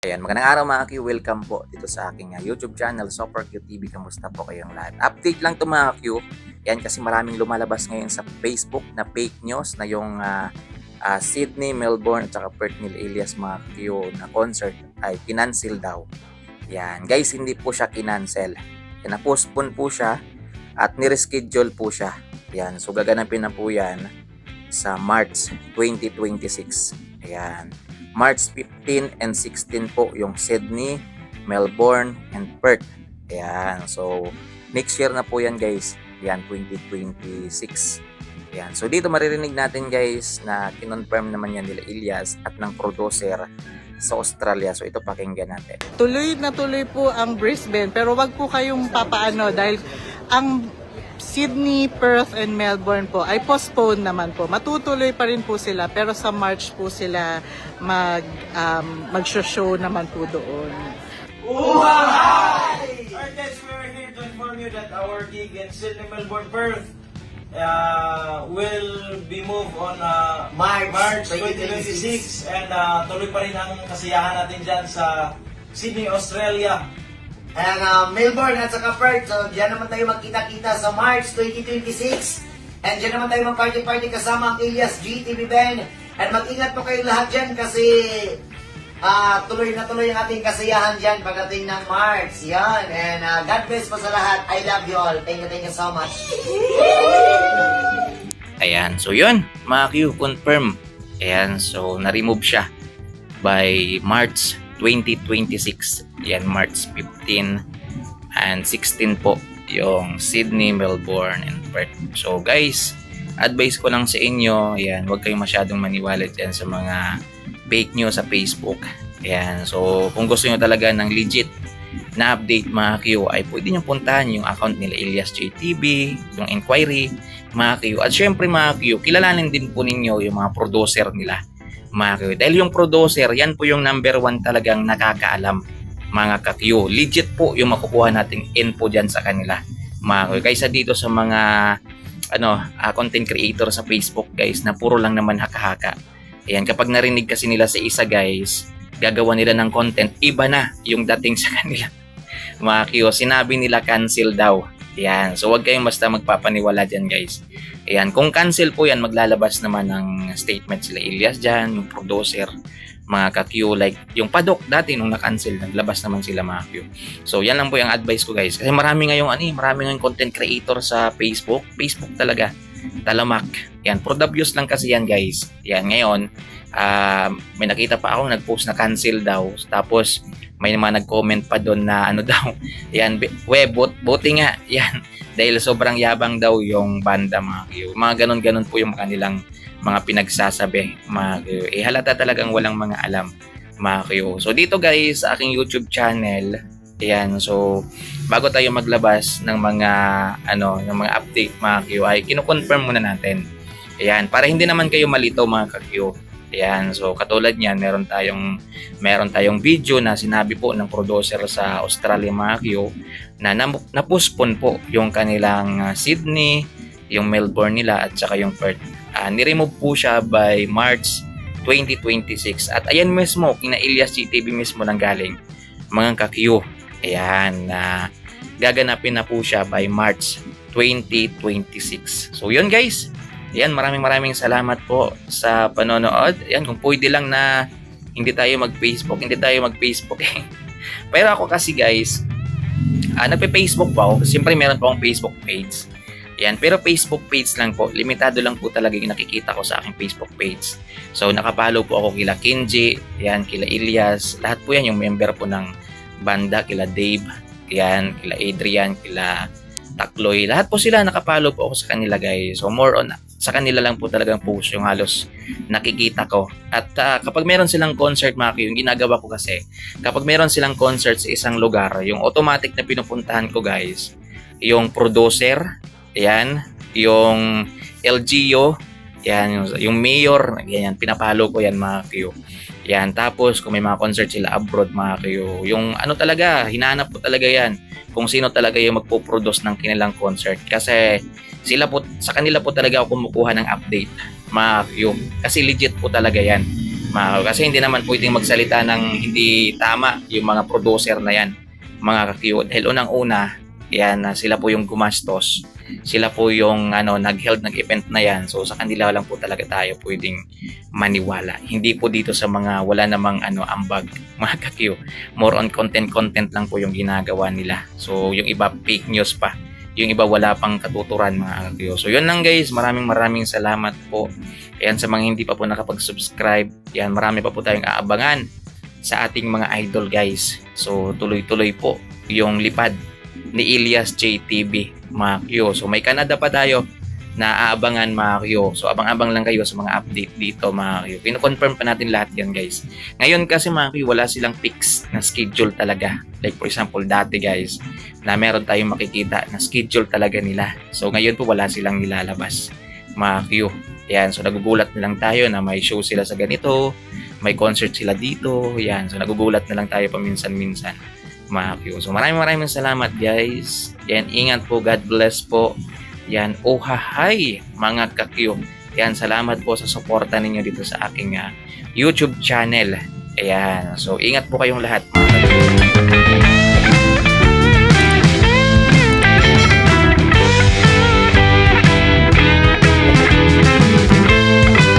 Ayan, magandang araw mga Q. Welcome po dito sa aking ah, YouTube channel, Super Q TV. Kamusta po kayong lahat? Update lang to mga Q. Yan kasi maraming lumalabas ngayon sa Facebook na fake news na yung ah, ah, Sydney, Melbourne at saka Perth Neil Elias mga Q na concert ay kinancel daw. Yan, guys, hindi po siya kinancel. Yan, na-postpone po siya at nireschedule po siya. Yan, so gaganapin na po yan sa March 2026. Ayan. March 15 and 16 po yung Sydney, Melbourne, and Perth. Ayan. So, next year na po yan guys. Yan, 2026. Ayan. So, dito maririnig natin guys na kinonfirm naman yan nila Elias at ng producer sa Australia. So, ito pakinggan natin. Tuloy na tuloy po ang Brisbane pero wag po kayong papaano dahil ang Sydney, Perth, and Melbourne po ay postpone naman po. Matutuloy pa rin po sila pero sa March po sila mag um, mag-show naman po doon. Alright guys, we are here to inform you that our gig in Sydney, Melbourne, Perth uh, will be moved on uh, March March 2026. 2026 and uh, tuloy pa rin ang kasiyahan natin dyan sa Sydney, Australia. And uh, Melbourne at saka Perth. So, diyan naman tayo magkita-kita sa March 2026. And diyan naman tayo mag-party-party kasama ang Elias GTV Band. And mag-ingat po kayo lahat dyan kasi ah tuloy na tuloy ang ating kasiyahan dyan pagdating ng March. Yan. And uh, God bless po sa lahat. I love you all. Thank you, thank you so much. Ayan. So, yun. Mga Q, confirm. Ayan. So, na-remove siya by March 2026. Ayan, March 15 and 16 po yung Sydney, Melbourne, and Perth. So, guys, advice ko lang sa inyo, ayan, huwag kayong masyadong maniwala dyan sa mga fake news sa Facebook. Ayan, so kung gusto nyo talaga ng legit na update mga Q ay pwede nyo puntahan yung account nila Elias JTV, yung inquiry, mga Q. At syempre mga Q, kilalanin din po ninyo yung mga producer nila, mga Q. Dahil yung producer, yan po yung number one talagang nakakaalam, mga ka-Q. Legit po yung makukuha nating info dyan sa kanila, mga Q. Kaysa dito sa mga ano, ah, content creator sa Facebook guys na puro lang naman haka-haka. Ayan, kapag narinig kasi nila sa isa guys, gagawa nila ng content, iba na yung dating sa kanila. Mga Q, sinabi nila cancel daw. Ayan, so huwag kayong basta magpapaniwala dyan guys. Ayan, kung cancel po yan, maglalabas naman ng statement sila Elias dyan, yung producer, mga ka-Q, like yung padok dati nung na-cancel, naglabas naman sila mga Q. So yan lang po yung advice ko guys. Kasi marami ngayong ano, eh, marami ngayong content creator sa Facebook. Facebook talaga talamak. Yan, for views lang kasi yan guys. Yan, ngayon, ah, may nakita pa ako nag-post na cancel daw. Tapos, may mga nag-comment pa doon na ano daw. Yan, we, bot, buti nga. Yan, dahil sobrang yabang daw yung banda mga kiyo. Mga ganon-ganon po yung kanilang mga pinagsasabi. Mga kiyo. Eh, halata talagang walang mga alam mga kiyo. So, dito guys, sa aking YouTube channel, Ayan, so bago tayo maglabas ng mga ano, ng mga update mga Q ay kino-confirm muna natin. Ayan, para hindi naman kayo malito mga ka-Q. Ayan, so katulad niyan, meron tayong meron tayong video na sinabi po ng producer sa Australia Q na na-postpone po yung kanilang ah, Sydney, yung Melbourne nila at saka yung Perth. Ah, ni-remove po siya by March 2026 at ayan mismo, kina Elias GTV mismo nang galing mga ka-Q. Ayan, na gaganapin na po siya by March 2026. So yun guys. Ayan, maraming maraming salamat po sa panonood. Ayan, kung pwede lang na hindi tayo mag-Facebook, hindi tayo mag-Facebook eh. Pero ako kasi guys, ah, nagpe-Facebook pa ako. Siyempre meron pa akong Facebook page. Ayan, pero Facebook page lang po. Limitado lang po talaga yung nakikita ko sa aking Facebook page. So, nakapalo po ako kila Kenji, ayan, kila Ilyas. Lahat po yan yung member po ng banda, kila Dave, yan, kila Adrian, kila Takloy. Lahat po sila nakapalo po ako sa kanila guys. So more on sa kanila lang po talagang post yung halos nakikita ko. At ah, kapag meron silang concert Q, yung ginagawa ko kasi, kapag meron silang concert sa isang lugar, yung automatic na pinupuntahan ko guys, yung producer, yan, yung LGO, yan, yung, yung mayor, yan, pinapalo ko yan mga Q. Yan, tapos kung may mga concert sila abroad mga kayo, yung ano talaga, hinanap po talaga yan kung sino talaga yung magpo-produce ng kanilang concert. Kasi sila po, sa kanila po talaga ako kumukuha ng update mga kayo. Kasi legit po talaga yan. Mga, kasi hindi naman pwedeng magsalita ng hindi tama yung mga producer na yan, mga kakyo. Dahil unang-una, yan, na sila po yung gumastos. Sila po yung ano, nag-held ng event na yan. So sa kanila lang po talaga tayo pwedeng maniwala. Hindi po dito sa mga wala namang ano, ambag, mga kakyo. More on content-content lang po yung ginagawa nila. So yung iba fake news pa. Yung iba wala pang katuturan mga kakyo. So yun lang guys, maraming maraming salamat po. Ayan sa mga hindi pa po nakapag-subscribe, yan marami pa po tayong aabangan sa ating mga idol guys. So tuloy-tuloy po yung lipad ni Elias JTV mga. So may Canada pa tayo na aabangan mga. So abang-abang lang kayo sa mga update dito mga Kyo. Kino-confirm pa natin lahat yan guys. Ngayon kasi mga wala silang fix na schedule talaga. Like for example, dati guys, na meron tayong makikita na schedule talaga nila. So ngayon po wala silang nilalabas mga Q. Yan, so nagugulat na lang tayo na may show sila sa ganito, may concert sila dito, yan. So nagugulat na lang tayo paminsan-minsan Q. So maraming maraming salamat guys. Yan, ingat po, God bless po. Yan, ohahay mga ka-Q. Yan, salamat po sa suporta ninyo dito sa aking ah, YouTube channel. Ayan, so ingat po kayong lahat mga.